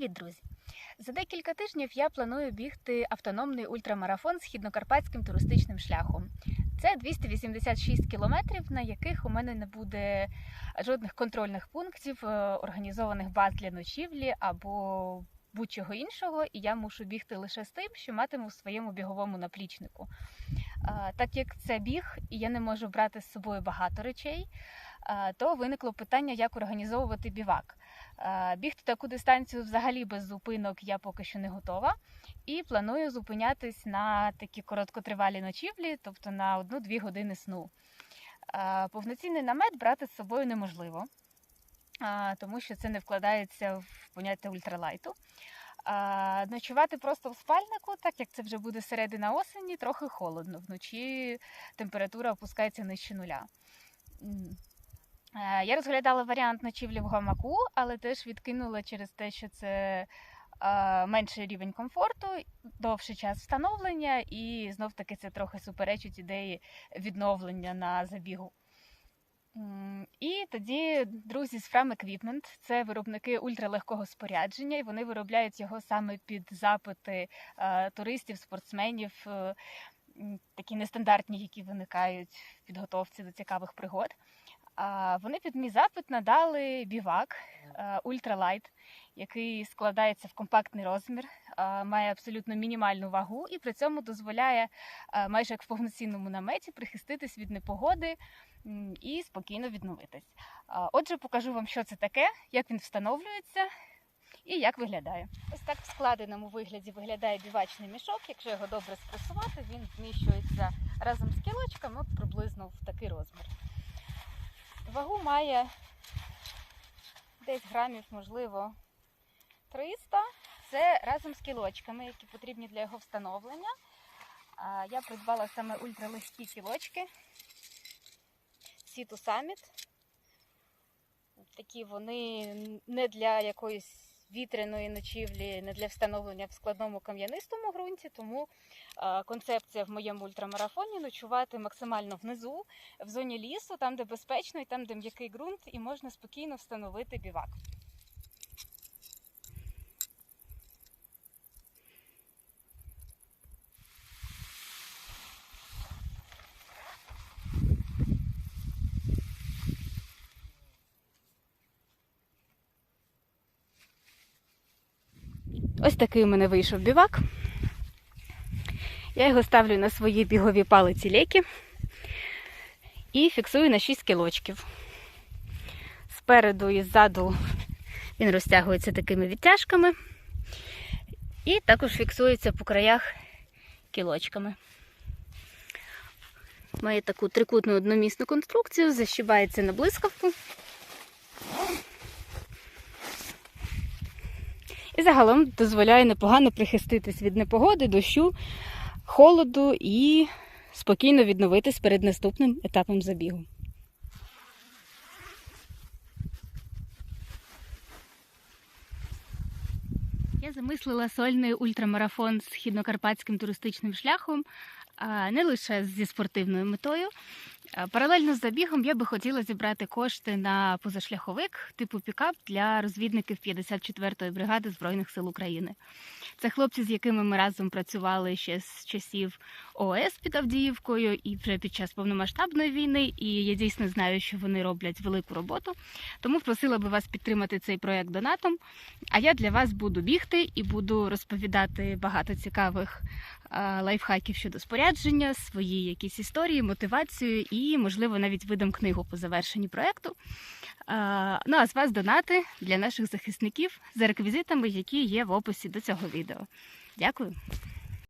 Привіт, друзі! За декілька тижнів я планую бігти автономний ультрамарафон східнокарпатським туристичним шляхом. Це 286 кілометрів, на яких у мене не буде жодних контрольних пунктів, е, організованих баз для ночівлі або будь-чого іншого, і я мушу бігти лише з тим, що матиму в своєму біговому наплічнику. Так як це біг, і я не можу брати з собою багато речей, то виникло питання, як організовувати бівак. Бігти таку дистанцію взагалі без зупинок я поки що не готова. І планую зупинятись на такі короткотривалі ночівлі, тобто на одну-дві години сну. Повноцінний намет брати з собою неможливо, тому що це не вкладається в поняття ультралайту. Ночувати просто в спальнику, так як це вже буде середина осені, трохи холодно. Вночі температура опускається нижче нуля. Я розглядала варіант ночівлі в гамаку, але теж відкинула через те, що це менший рівень комфорту, довший час встановлення, і знов таки це трохи суперечить ідеї відновлення на забігу. І тоді друзі з Fram Equipment, це виробники ультралегкого спорядження, і вони виробляють його саме під запити е, туристів, спортсменів, е, такі нестандартні, які виникають в підготовці до цікавих пригод. Вони під мій запит надали бівак е, ультралайт, який складається в компактний розмір, має абсолютно мінімальну вагу і при цьому дозволяє е, майже як в повноцінному наметі прихиститись від непогоди і спокійно відновитись. Отже, покажу вам, що це таке, як він встановлюється і як виглядає. Ось так в складеному вигляді виглядає бівачний мішок. Якщо його добре спресувати, він вміщується разом з кілочками приблизно в такий розмір. Вагу має десь грамів, можливо, 300. Це разом з кілочками, які потрібні для його встановлення. Я придбала саме ультралегкі кілочки. Сіту Summit. Такі вони не для якоїсь вітряної ночівлі, не для встановлення в складному кам'янистому ґрунті, тому концепція в моєму ультрамарафоні ночувати максимально внизу, в зоні лісу, там, де безпечно і там, де м'який ґрунт, і можна спокійно встановити бівак. Ось такий у мене вийшов бівак. Я його ставлю на свої бігові палиці леки і фіксую на 6 кілочків. Спереду і ззаду він розтягується такими відтяжками. І також фіксується по краях кілочками. Має таку трикутну одномісну конструкцію, защібається на блискавку. І загалом дозволяє непогано прихиститись від непогоди, дощу, холоду і спокійно відновитись перед наступним етапом забігу. Я замислила сольний ультрамарафон з східнокарпатським туристичним шляхом не лише зі спортивною метою. А, Паралельно з забігом я би хотіла зібрати кошти на позашляховик типу пікап для розвідників 54-ї бригади Збройних сил України. Це хлопці, з якими ми разом працювали ще з часів ООС під Авдіївкою і вже під час повномасштабної війни. І я дійсно знаю, що вони роблять велику роботу. Тому просила би вас підтримати цей проект донатом. А я для вас буду бігти і буду розповідати багато цікавих лайфхаків щодо спорядження, свої якісь історії, мотивацію і, можливо, навіть видам книгу по завершенні проекту. Ну а з вас донати для наших захисників за реквізитами, які є в описі до цього відео. Дякую.